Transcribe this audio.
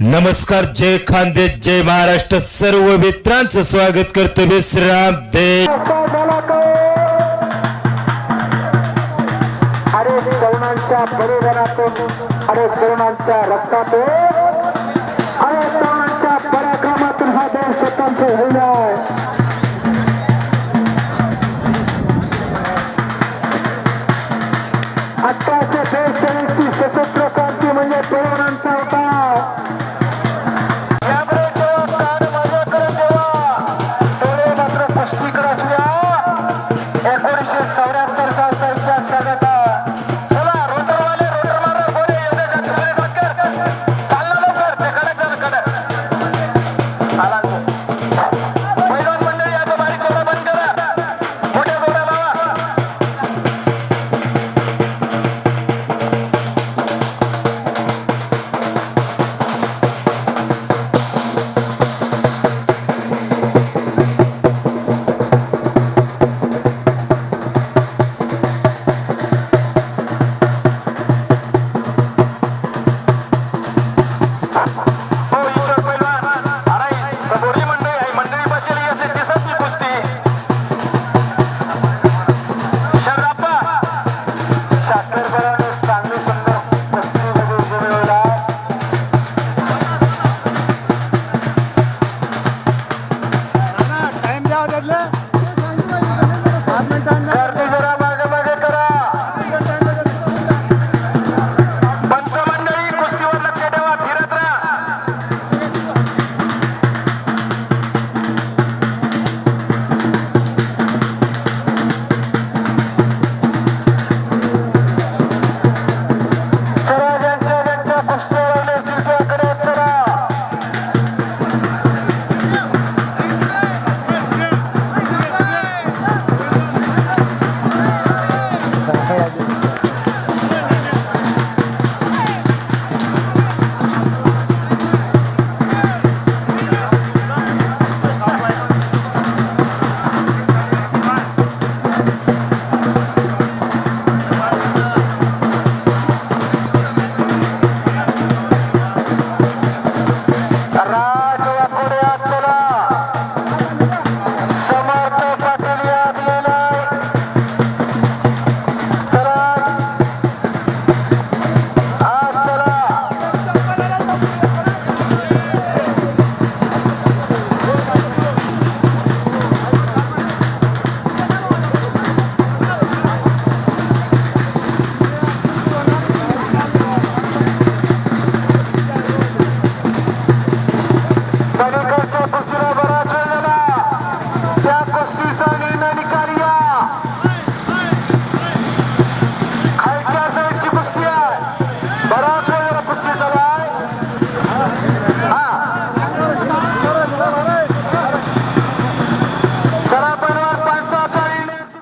नमस्कार जय खांदे जय महाराष्ट्र. सर्व मित्रांचं स्वागत करतो मी श्रीराम देव. अरे आत्ताच्या देश सशस्त्र क्रांती म्हणजे तरुणांचा होता शहरात तर संस्थांच्या सगळ्या